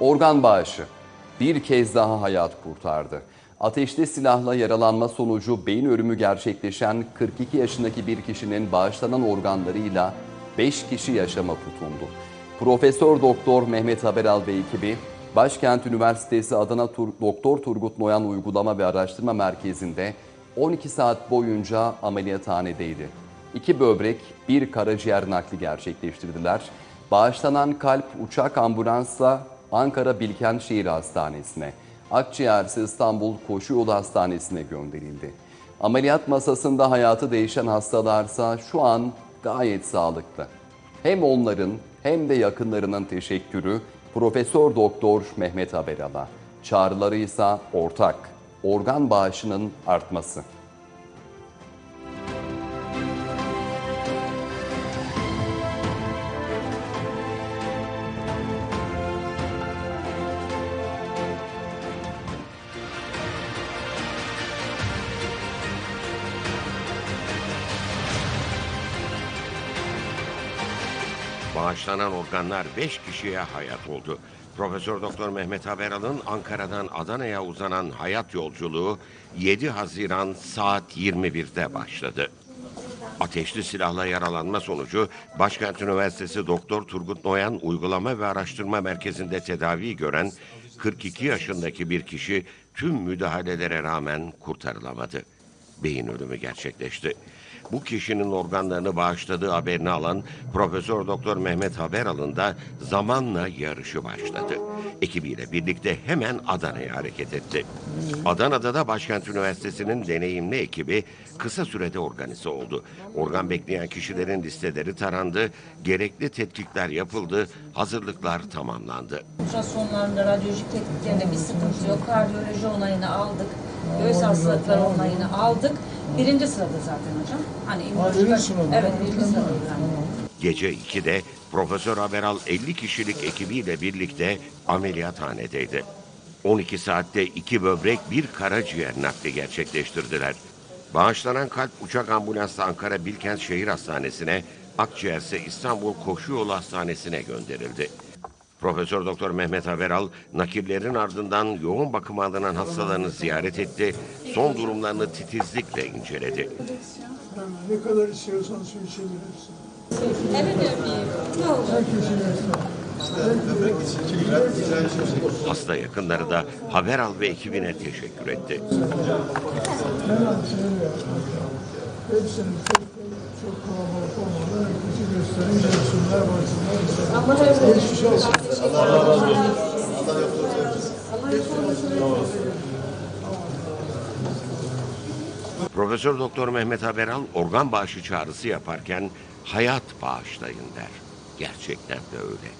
Organ bağışı bir kez daha hayat kurtardı. Ateşli silahla yaralanma sonucu beyin ölümü gerçekleşen 42 yaşındaki bir kişinin bağışlanan organlarıyla 5 kişi yaşama tutundu. Profesör Doktor Mehmet Haberal ve ekibi Başkent Üniversitesi Adana Tur- Doktor Turgut Noyan Uygulama ve Araştırma Merkezi'nde 12 saat boyunca ameliyathanedeydi. İki böbrek, bir karaciğer nakli gerçekleştirdiler. Bağışlanan kalp uçak ambulansla Ankara Bilkent Şehir Hastanesi'ne, akciğersi İstanbul Koşuyolu Hastanesi'ne gönderildi. Ameliyat masasında hayatı değişen hastalarsa şu an gayet sağlıklı. Hem onların hem de yakınlarının teşekkürü Profesör Doktor Mehmet Haberal'a. Çağrıları ise ortak. Organ bağışının artması. Bağışlanan organlar 5 kişiye hayat oldu. Profesör Doktor Mehmet Haberal'ın Ankara'dan Adana'ya uzanan hayat yolculuğu 7 Haziran saat 21'de başladı. Ateşli silahla yaralanma sonucu Başkent Üniversitesi Doktor Turgut Noyan Uygulama ve Araştırma Merkezi'nde tedavi gören 42 yaşındaki bir kişi tüm müdahalelere rağmen kurtarılamadı. Beyin ölümü gerçekleşti. Bu kişinin organlarını bağışladığı haberini alan Profesör Doktor Mehmet Haberal'ın da zamanla yarışı başladı. Ekibiyle birlikte hemen Adana'ya hareket etti. Adana'da da Başkent Üniversitesi'nin deneyimli ekibi kısa sürede organize oldu. Organ bekleyen kişilerin listeleri tarandı, gerekli tetkikler yapıldı, hazırlıklar tamamlandı. Ultrasonlarında, radyolojik tetkiklerinde bir sıkıntı yok. Kardiyoloji onayını aldık. Göğüs hastalıkları onayını aldık. Birinci sırada zaten hocam. Hani sırada. Evet, birinci sırada. Gece 2'de Profesör Haberal 50 kişilik ekibiyle birlikte ameliyathanedeydi. 12 saatte iki böbrek bir karaciğer nakli gerçekleştirdiler. Bağışlanan kalp uçak ambulansla Ankara Bilkent Şehir Hastanesi'ne, akciğer ise İstanbul Koşuyolu Hastanesi'ne gönderildi. Profesör Doktor Mehmet Haberal nakillerin ardından yoğun bakıma alınan hastalarını ziyaret etti, son durumlarını titizlikle inceledi. Ne kadar istiyorsan su içebilirsin. Evet öpeyim. Oldu? Hasta yakınları da Haberal ve ekibine teşekkür etti. Hepsini gösterin, görsünler, baksınlar. Allah razı olsun. Geçmiş olsun. Profesör Doktor Mehmet Haberal organ bağışı çağrısı yaparken hayat bağışlayın der. Gerçekten de öyle.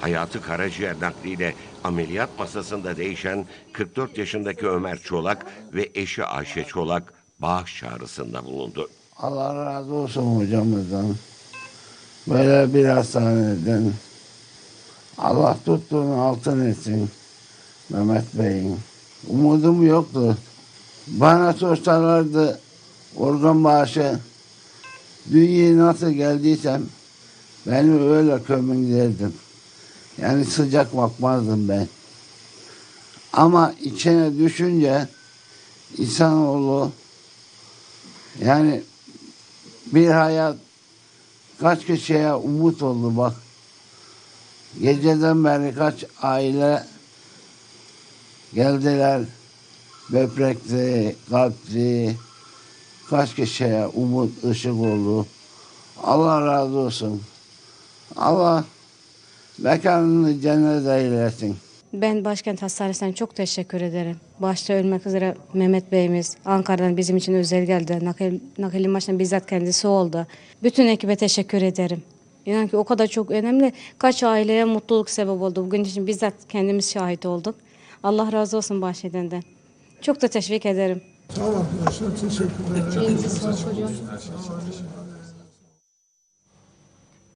Hayatı karaciğer nakliyle ameliyat masasında değişen 44 yaşındaki Ömer Çolak ve eşi Ayşe Çolak bağış çağrısında bulundu. Allah razı olsun hocamızdan. Böyle bir hastaneden. Allah tuttuğunu altın etsin Mehmet Bey'in. Umudum yoktu. Bana sorsalardı organ bağışı dünyaya nasıl geldiysem beni öyle kömürlerdim. Yani sıcak bakmazdım ben. Ama içine düşünce insanoğlu yani bir hayat kaç kişiye umut oldu bak. Geceden beri kaç aile geldiler. Böbrekli, kalpli, kaç kişiye umut, ışık oldu. Allah razı olsun. Allah mekanını cennet eylesin. Ben Başkent Hastanesi'ne çok teşekkür ederim. Başta ölmek üzere Mehmet Bey'imiz Ankara'dan bizim için özel geldi. Nakil, nakilin başına bizzat kendisi oldu. Bütün ekibe teşekkür ederim. İnan ki o kadar çok önemli. Kaç aileye mutluluk sebep oldu. Bugün için bizzat kendimiz şahit olduk. Allah razı olsun bahşedenden. Çok da teşvik ederim. Sağ olun arkadaşlar. Teşekkürler. Sağ olun.